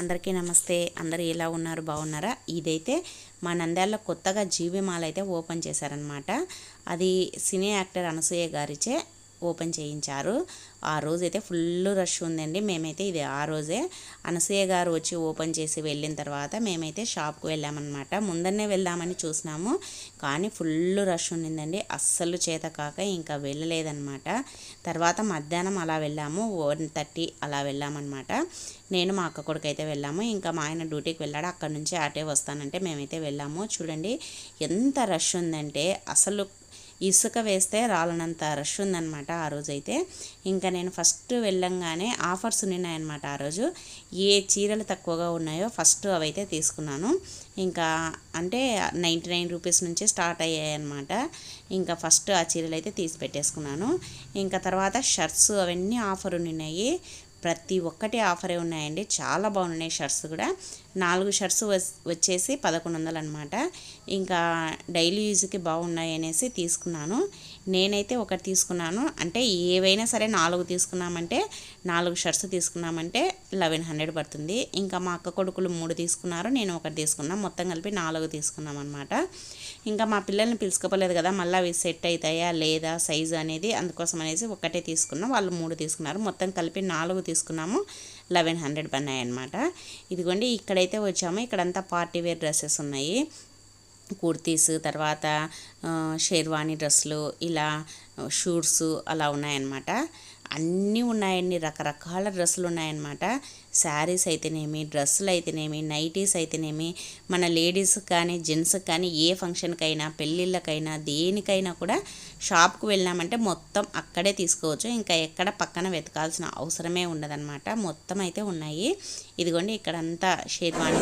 అందరికీ నమస్తే. అందరు ఎలా ఉన్నారు? బాగున్నారా? ఇదైతే మా నంద్యాలలో కొత్తగా జీవిమాల అయితే ఓపెన్ చేశారనమాట అది సినీ యాక్టర్ అనసూయ గారిచే. ఓపెన్ చేయించారు. ఆ రోజైతే ఫుల్ రష్ ఉందండి. మేమైతే ఇది ఆ రోజే అనసూయ గారు వచ్చి ఓపెన్ చేసి వెళ్ళిన తర్వాత మేమైతే షాప్కి వెళ్ళామన్నమాట. ముందరనే వెళ్దామని చూసినాము. కానీ ఫుల్ రష్ ఉండిందండి. అస్సలు చేత కాక ఇంకా వెళ్ళలేదన్నమాట. తర్వాత మధ్యాహ్నం అలా వెళ్ళాము. వన్ థర్టీ అలా వెళ్ళామన్నమాట. నేను మా అక్క కొడుకు అయితే వెళ్ళాము. ఇంకా మా ఆయన డ్యూటీకి వెళ్ళాడు. అక్కడ నుంచి అటే వస్తానంటే మేమైతే వెళ్ళాము. చూడండి ఎంత రష్ ఉందంటే అసలు ఇసుక వేస్తే రాలనంత రష్ ఉందన్నమాట ఆ రోజైతే. ఇంకా నేను ఫస్ట్ వెళ్ళంగానే ఆఫర్స్ ఉన్నాయన్నమాట ఆ రోజు. ఏ చీరలు తక్కువగా ఉన్నాయో ఫస్ట్ అవైతే తీసుకున్నాను. ఇంకా అంటే నైంటీ నైన్ రూపీస్ నుంచి స్టార్ట్ అయ్యాయి అనమాట ఇంకా ఫస్ట్ ఆ చీరలు అయితే తీసి పెట్టేసుకున్నాను. ఇంకా తర్వాత షర్ట్స్ అవన్నీ ఆఫర్ ఉన్నాయి ప్రతి ఒక్కటి ఆఫరే ఉన్నాయండి. చాలా బాగున్నాయి షర్ట్స్ కూడా. నాలుగు షర్ట్స్ వచ్చేసి పదకొండు వందలు అనమాట ఇంకా డైలీ యూజ్కి బాగున్నాయి అనేసి తీసుకున్నాను. నేనైతే ఒకటి తీసుకున్నాను. అంటే ఏవైనా సరే నాలుగు తీసుకున్నామంటే నాలుగు షర్ట్స్ తీసుకున్నామంటే లెవెన్ హండ్రెడ్ పడుతుంది. ఇంకా మా అక్క కొడుకులు మూడు తీసుకున్నారు. నేను ఒకటి తీసుకున్నాను మొత్తం కలిపి నాలుగు తీసుకున్నాం అనమాట ఇంకా మా పిల్లల్ని పిలుచుకోపోలేదు కదా మళ్ళీ అవి సెట్ అవుతాయా లేదా సైజు అనేది అందుకోసం అనేసి ఒకటే తీసుకున్నాం. వాళ్ళు మూడు తీసుకున్నారు. మొత్తం కలిపి నాలుగు తీసుకున్నాము. లెవెన్ హండ్రెడ్ పన్నాయి అనమాట ఇదిగోండి ఇక్కడైతే వచ్చాము. ఇక్కడంతా పార్టీ వేర్ డ్రెస్సెస్ ఉన్నాయి. కుర్తీస్ తర్వాత షేర్వాణి డ్రెస్సులు ఇలా షూట్స్ అలా ఉన్నాయన్నమాట. అన్నీ ఉన్నాయండి. రకరకాల డ్రెస్సులు ఉన్నాయన్నమాట. శారీస్ అయితేనేమి డ్రెస్సులు అయితేనేమి నైటీస్ అయితేనేమి మన లేడీస్ కానీ జెంట్స్కి కానీ ఏ ఫంక్షన్కైనా పెళ్ళిళ్ళకైనా దేనికైనా కూడా షాప్కు వెళ్ళామంటే మొత్తం అక్కడే తీసుకోవచ్చు. ఇంకా ఎక్కడ పక్కన వెతకాల్సిన అవసరమే ఉండదన్నమాట. మొత్తం అయితే ఉన్నాయి. ఇదిగోండి ఇక్కడంతా షేర్వాణి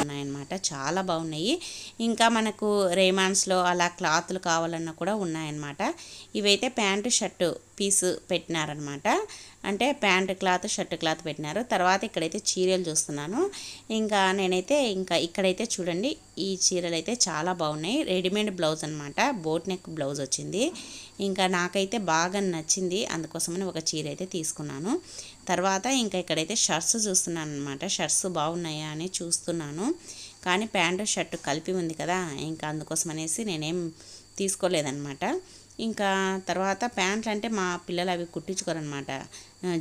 ఉన్నాయన్నమాట. చాలా బాగున్నాయి. ఇంకా మనకు రేమాన్స్లో అలా క్లాత్లు కావాలన్నా కూడా ఉన్నాయన్నమాట. ఇవైతే ప్యాంటు షర్టు పీసు పెట్టినారనమాట అంటే ప్యాంట్ క్లాత్ షర్ట్ క్లాత్ పెట్టినారు. తర్వాత ఇక్కడైతే చీరలు చూస్తున్నాను. ఇంకా నేనైతే ఇంకా ఇక్కడైతే చూడండి ఈ చీరలు అయితే చాలా బాగున్నాయి. రెడీమేడ్ బ్లౌజ్ అనమాట బోట్ నెక్ బ్లౌజ్ వచ్చింది. ఇంకా నాకైతే బాగా నచ్చింది. అందుకోసమని ఒక చీర అయితే తీసుకున్నాను. తర్వాత ఇంకా ఇక్కడైతే షర్ట్స్ చూస్తున్నాను అనమాట షర్ట్స్ బాగున్నాయా అని చూస్తున్నాను. కానీ ప్యాంటు షర్ట్ కలిపి ఉంది కదా. ఇంకా అందుకోసం అనేసి నేనేం తీసుకోలేదన్నమాట. ఇంకా తర్వాత ప్యాంట్లు అంటే మా పిల్లలు అవి కుట్టించుకోరనమాట.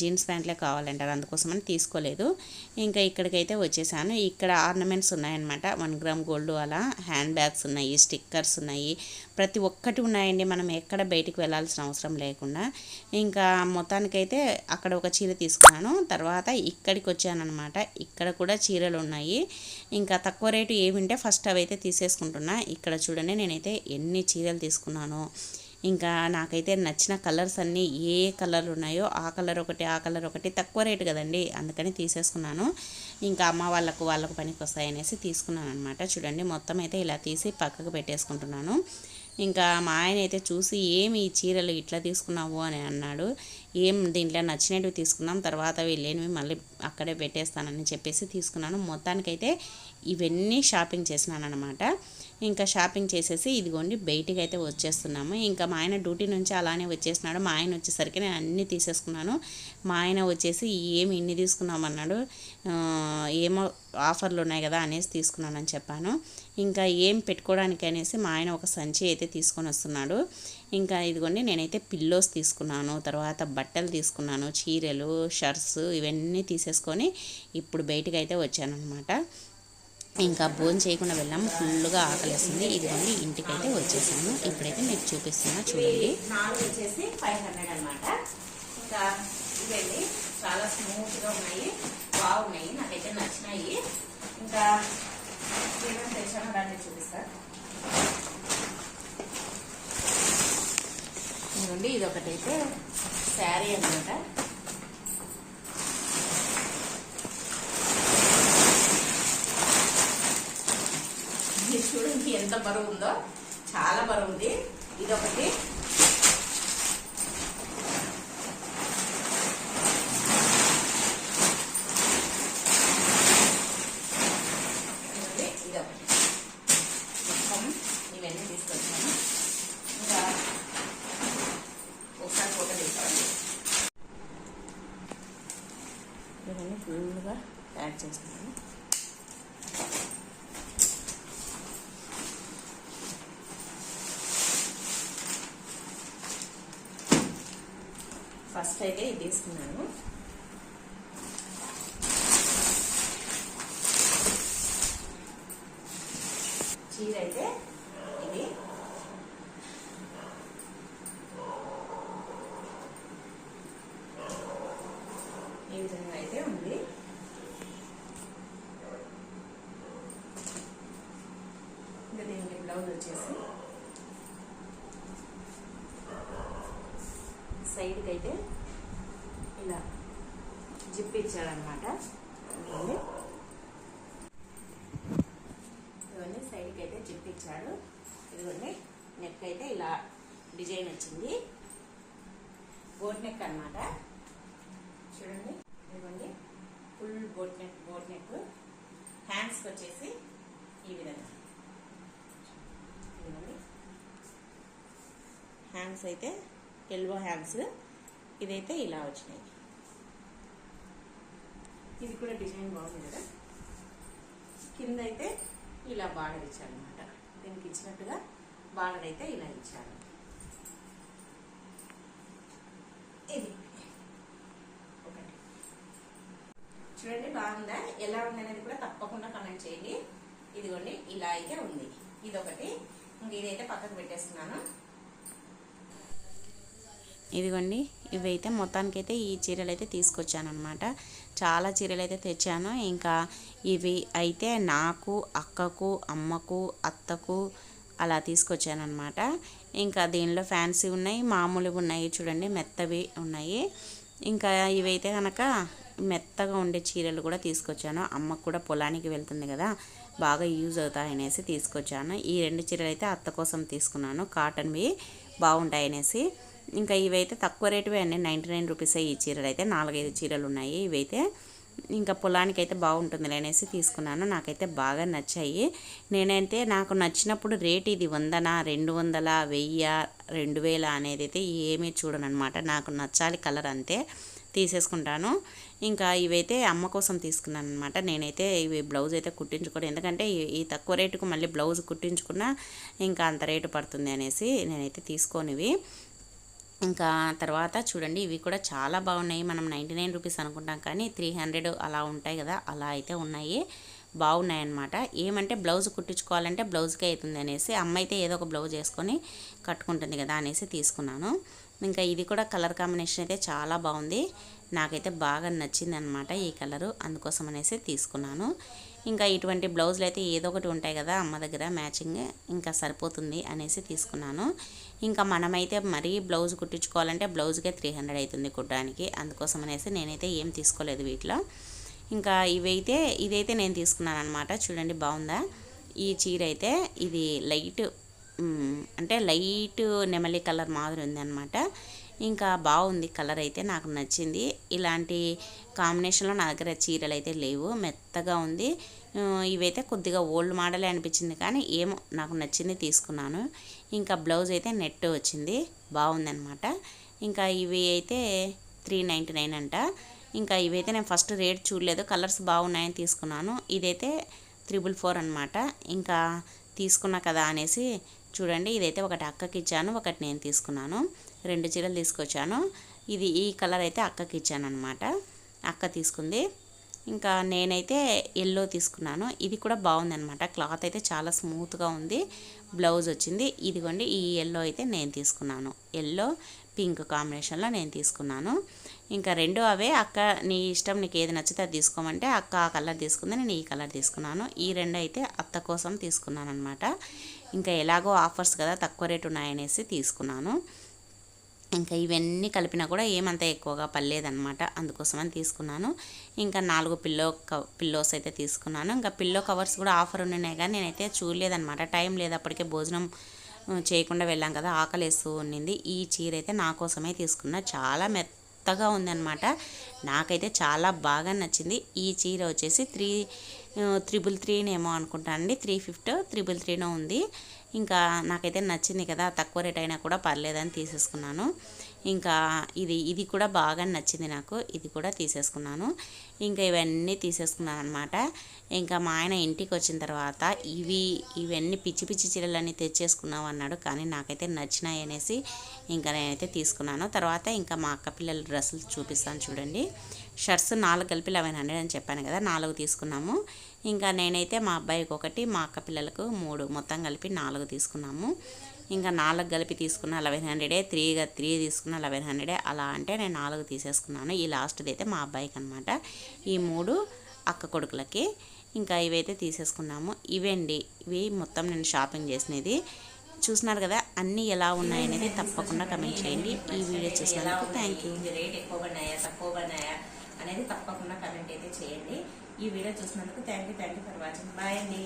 జీన్స్ ప్యాంట్లే కావాలంటారు అందుకోసమని తీసుకోలేదు. ఇంకా ఇక్కడికైతే వచ్చేసాను. ఇక్కడ ఆర్నమెంట్స్ ఉన్నాయన్నమాట. వన్ గ్రామ్ గోల్డ్ అలా హ్యాండ్ బ్యాగ్స్ ఉన్నాయి స్టిక్కర్స్ ఉన్నాయి. ప్రతి ఒక్కటి ఉన్నాయండి. మనం ఎక్కడ బయటికి వెళ్ళాల్సిన అవసరం లేకుండా. ఇంకా మొత్తానికైతే అక్కడ ఒక చీర తీసుకున్నాను. తర్వాత ఇక్కడికి వచ్చానమాట ఇక్కడ కూడా చీరలు ఉన్నాయి. ఇంకా తక్కువ రేటు ఏమింటే ఫస్ట్ అవైతే తీసేసుకుంటున్నా. ఇక్కడ చూడండి నేనైతే ఎన్ని చీరలు తీసుకున్నానో. ఇంకా నాకైతే నచ్చిన కలర్స్ అన్నీ ఏ కలర్లు ఉన్నాయో ఆ కలర్ ఒకటి ఆ కలర్ ఒకటి తక్కువ రేటు కదండి. అందుకని తీసేసుకున్నాను. ఇంకా అమ్మ వాళ్ళకు వాళ్ళకు పనికి వస్తాయనేసి తీసుకున్నాను అనమాట చూడండి మొత్తం అయితే ఇలా తీసి పక్కకు పెట్టేసుకుంటున్నాను. ఇంకా మా ఆయన అయితే చూసి ఏమి ఈ చీరలు ఇట్లా తీసుకున్నావు? అని అన్నాడు. ఏం దీంట్లో నచ్చినవి తీసుకున్నాం తర్వాత వెళ్ళేనివి మళ్ళీ అక్కడే పెట్టేస్తానని చెప్పేసి తీసుకున్నాను. మొత్తానికైతే ఇవన్నీ షాపింగ్ చేసినాను అనమాట ఇంకా షాపింగ్ చేసేసి ఇదిగోండి బయటికి అయితే వచ్చేస్తున్నాము. ఇంకా మా ఆయన డ్యూటీ నుంచి అలానే వచ్చేసినాడు మా ఆయన వచ్చేసరికి నేను అన్నీ తీసేసుకున్నాను. మా ఆయన వచ్చేసి ఏమి ఇన్ని తీసుకున్నామన్నాడు. ఏమో ఆఫర్లు ఉన్నాయి కదా అనేసి తీసుకున్నానని చెప్పాను. ఇంకా ఏం పెట్టుకోవడానికి అనేసి మా ఆయన ఒక సంచి అయితే తీసుకొని వస్తున్నాడు. ఇంకా ఇదిగోండి నేనైతే పిల్లోస్ తీసుకున్నాను. తర్వాత బట్టలు తీసుకున్నాను. చీరలు షర్ట్స్ ఇవన్నీ తీసేసుకొని ఇప్పుడు బయటకు అయితే వచ్చానమాట ఇంకా భోజనం చేయకుండా వెళ్ళాము ఫుల్గా ఆకలిస్తుంది ఇదిగోండి ఇంటికైతే వచ్చేసాము ఇప్పుడైతే మీకు చూపిస్తున్నా చూడండి. వచ్చేసి ఫైవ్ హండ్రెడ్ అనమాట ఇంకా ఇదండి చాలా స్మూత్గా ఉన్నాయి బాగున్నాయి నాకైతే నచ్చినాయి ఇంకా ఏమేమి తెచ్చానో దాన్ని చూపిస్తా ఇదిగోండి ఇది ఒకటైతే శారీ అనమాట చూడండి ఎంత బరువు ఉందో చాలా బరువు ఉంది. ఇదొకటి మొత్తం ఇవన్నీ తీసుకొచ్చాను ఇంకా ఒకసారి ఫోటో తీసుకోండి ఇవన్నీ ఫుల్గా యాడ్ చేస్తాను తీసుకున్నాను ఫస్ట్ అయితే ఇది తీసుకున్నాను. చీర అయితే ఇది. ఈ విధంగా అయితే ఉంది. ఇంకా దీనికి బ్లౌజ్ వచ్చేసి సైడ్కి అయితే జిప్ ఇదిగోండి. ఇవన్నీ సైడ్కి అయితే జిప్ ఇచ్చాడు ఇదిగోండి నెక్ అయితే ఇలా డిజైన్ వచ్చింది. బోట్ నెక్ అన్నమాట. చూడండి ఇదిగోండి full boat neck boat neck. హ్యాండ్స్కి వచ్చేసి ఈ విధంగా. ఇదిగోండి. హ్యాండ్స్ అయితే ఎల్బో హ్యాండ్స్. ఇదైతే ఇలా వచ్చినాయి. ఇది కూడా డిజైన్ బాగుంది కదా. కింద అయితే ఇలా బార్డర్ ఇచ్చారనమాట దీనికి ఇచ్చినట్టుగా బార్డర్ అయితే ఇలా ఇచ్చారు. ఇది ఒకటి. చూడండి బాగుందా? ఎలా ఉంది అనేది కూడా తప్పకుండా కమెంట్ చేయండి. ఇదిగోండి ఇలా అయితే ఉంది. ఇది ఒకటి ఇంక ఇదైతే పక్కకు పెట్టేస్తున్నాను. ఇదిగోండి ఇవైతే మొత్తానికైతే ఈ చీరలు అయితే తీసుకొచ్చాను అనమాట చాలా చీరలు అయితే తెచ్చాను. ఇంకా ఇవి అయితే నాకు అక్కకు అమ్మకు అత్తకు అలా తీసుకొచ్చాను అనమాట ఇంకా దీనిలో ఫ్యాన్సీ ఉన్నాయి మామూలుగా ఉన్నాయి చూడండి మెత్తవి ఉన్నాయి. ఇంకా ఇవైతే కనుక మెత్తగా ఉండే చీరలు కూడా తీసుకొచ్చాను. అమ్మకు కూడా పొలానికి వెళ్తుంది కదా బాగా యూజ్ అవుతాయనేసి తీసుకొచ్చాను. ఈ రెండు చీరలు అయితే అత్త కోసం తీసుకున్నాను. కాటన్వి బాగుంటాయి అనేసి ఇంకా ఇవైతే తక్కువ రేటువే అండి. నైంటీ నైన్ రూపీసే ఈ చీరలు అయితే నాలుగైదు చీరలు ఉన్నాయి ఇవైతే. ఇంకా పొలానికి అయితే బాగుంటుంది అనేసి తీసుకున్నాను. నాకైతే బాగా నచ్చాయి. నేనైతే నాకు నచ్చినప్పుడు రేట్ ఇది వందనా రెండు వందల వెయ్యి రెండు వేల అనేది అయితే ఏమీ చూడను అనమాట నాకు నచ్చాలి కలర్ అంతే తీసేసుకుంటాను. ఇంకా ఇవైతే అమ్మ కోసం తీసుకున్నాను అనమాట నేనైతే ఇవి బ్లౌజ్ అయితే కుట్టించుకోవడం ఎందుకంటే ఈ- ఈ తక్కువ రేటుకు మళ్ళీ బ్లౌజ్ కుట్టించుకున్నా ఇంకా అంత రేటు పడుతుంది అనేసి నేనైతే తీసుకోనివి. ఇంకా తర్వాత చూడండి ఇవి కూడా చాలా బాగున్నాయి. మనం నైంటీ నైన్ రూపీస్ అనుకుంటాం కానీ త్రీ హండ్రెడ్ అలా ఉంటాయి కదా అలా అయితే ఉన్నాయి. బాగున్నాయి అన్నమాట ఏమంటే బ్లౌజ్ కుట్టించుకోవాలంటే బ్లౌజ్కే అవుతుంది అనేసి అమ్మ అయితే ఏదో ఒక బ్లౌజ్ వేసుకొని కట్టుకుంటుంది కదా అనేసి తీసుకున్నాను. ఇంకా ఇది కూడా కలర్ కాంబినేషన్ అయితే చాలా బాగుంది. నాకైతే బాగా నచ్చింది అనమాట ఈ కలరు అందుకోసం అనేసి తీసుకున్నాను. ఇంకా ఇటువంటి బ్లౌజులు అయితే ఏదో ఒకటి ఉంటాయి కదా అమ్మ దగ్గర మ్యాచింగ్ ఇంకా సరిపోతుంది అనేసి తీసుకున్నాను. ఇంకా మనమైతే మరీ బ్లౌజ్ కుట్టించుకోవాలంటే బ్లౌజ్కే త్రీ హండ్రెడ్ అవుతుంది కుట్టడానికి. అందుకోసం అనేసి నేనైతే ఏం తీసుకోలేదు వీటిలో. ఇంకా ఇవైతే ఇదైతే నేను తీసుకున్నాను అనమాట చూడండి బాగుందా? ఈ చీర అయితే ఇది లైట్ అంటే లైట్ నెమలి కలర్ మాదిరి ఉంది అనమాట ఇంకా బాగుంది కలర్ అయితే నాకు నచ్చింది. ఇలాంటి కాంబినేషన్లో నా దగ్గర చీరలు అయితే లేవు. మెత్తగా ఉంది. ఇవైతే కొద్దిగా ఓల్డ్ మోడలే అనిపించింది కానీ ఏమో నాకు నచ్చింది తీసుకున్నాను. ఇంకా బ్లౌజ్ అయితే నెట్ వచ్చింది. బాగుందనమాట ఇంకా ఇవి అయితే త్రీ నైంటీ నైన్ అంట. ఇంకా ఇవైతే నేను ఫస్ట్ రేట్ చూడలేదు. కలర్స్ బాగున్నాయని తీసుకున్నాను. ఇదైతే త్రిబుల్ ఫోర్ అనమాట ఇంకా తీసుకున్నా కదా అనేసి చూడండి. ఇదైతే ఒకటి అక్కకి ఇచ్చాను ఒకటి నేను తీసుకున్నాను. రెండు చీరలు తీసుకొచ్చాను. ఇది ఈ కలర్ అయితే అక్కకి ఇచ్చాను అనమాట అక్క తీసుకుంది. ఇంకా నేనైతే ఎల్లో తీసుకున్నాను. ఇది కూడా బాగుందనమాట క్లాత్ అయితే చాలా స్మూత్గా ఉంది. బ్లౌజ్ వచ్చింది. ఇదిగోండి ఈ ఎల్లో అయితే నేను తీసుకున్నాను. ఎల్లో పింక్ కాంబినేషన్లో నేను తీసుకున్నాను. ఇంకా రెండు అవే. అక్క నీ ఇష్టం నీకు ఏది నచ్చితే అది తీసుకోమంటే అక్క ఆ కలర్ తీసుకుంది నేను ఈ కలర్ తీసుకున్నాను. ఈ రెండు అయితే అత్త కోసం తీసుకున్నాను అనమాట ఇంకా ఎలాగో ఆఫర్స్ కదా తక్కువ రేటు ఉన్నాయనేసి తీసుకున్నాను. ఇంకా ఇవన్నీ కలిపినా కూడా ఏమంత ఎక్కువగా పర్లేదన్నమాట అందుకోసమని తీసుకున్నాను. ఇంకా నాలుగు పిల్లో పిల్లోస్ అయితే తీసుకున్నాను. ఇంకా పిల్లో కవర్స్ కూడా ఆఫర్ ఉన్నాయి కానీ నేనైతే చూడలేదనమాట టైం లేదు. అప్పటికే భోజనం చేయకుండా వెళ్ళాం కదా ఆకలి వేస్తూ ఉండింది. ఈ చీర అయితే నా కోసమే తీసుకున్నా. చాలా మెత్తగా ఉందన్నమాట. నాకైతే చాలా బాగా నచ్చింది. ఈ చీర వచ్చేసి త్రీ త్రిబుల్ త్రీనేమో అనుకుంటానండి త్రీ ఫిఫ్ట్ త్రిబుల్ త్రీనో ఉంది. ఇంకా నాకైతే నచ్చింది కదా తక్కువ రేట్ అయినా కూడా పర్లేదని తీసేసుకున్నాను. ఇంకా ఇది ఇది కూడా బాగా నచ్చింది నాకు ఇది కూడా తీసేసుకున్నాను. ఇంకా ఇవన్నీ తీసేసుకున్నాను అనమాట ఇంకా మా ఆయన ఇంటికి వచ్చిన తర్వాత ఇవి ఇవన్నీ పిచ్చి పిచ్చి చీరలన్నీ తెచ్చేసుకున్నావు అన్నాడు. కానీ నాకైతే నచ్చినాయి అనేసి ఇంకా నేనైతే తీసుకున్నాను. తర్వాత ఇంకా మా అక్క పిల్లల డ్రెస్సులు చూపిస్తాను చూడండి. షర్ట్స్ నాలుగు కలిపి లెవెన్ హండ్రెడ్ అని చెప్పాను కదా నాలుగు తీసుకున్నాము. ఇంకా నేనైతే మా అబ్బాయికి ఒకటి మా అక్క పిల్లలకు మూడు మొత్తం కలిపి నాలుగు తీసుకున్నాము. ఇంకా నాలుగు కలిపి తీసుకున్న లెవెన్ హండ్రెడే త్రీగా త్రీ తీసుకున్న లెవెన్ హండ్రెడే అలా అంటే నేను నాలుగు తీసేసుకున్నాను. ఈ లాస్ట్ది అయితే మా అబ్బాయికి అనమాట ఈ మూడు అక్క కొడుకులకి. ఇంకా ఇవైతే తీసేసుకున్నాము. ఇవండి ఇవి మొత్తం నేను షాపింగ్ చేసినది. చూస్తున్నారు కదా అన్నీ ఎలా ఉన్నాయనేది తప్పకుండా కమెంట్ చేయండి. ఈ వీడియో చూసినందుకు థ్యాంక్ యూ. అనేది తప్పకుండా కమెంట్ అయితే చేయండి. ఈ వీడియో చూసినందుకు thank you thank you for watching bye అండి.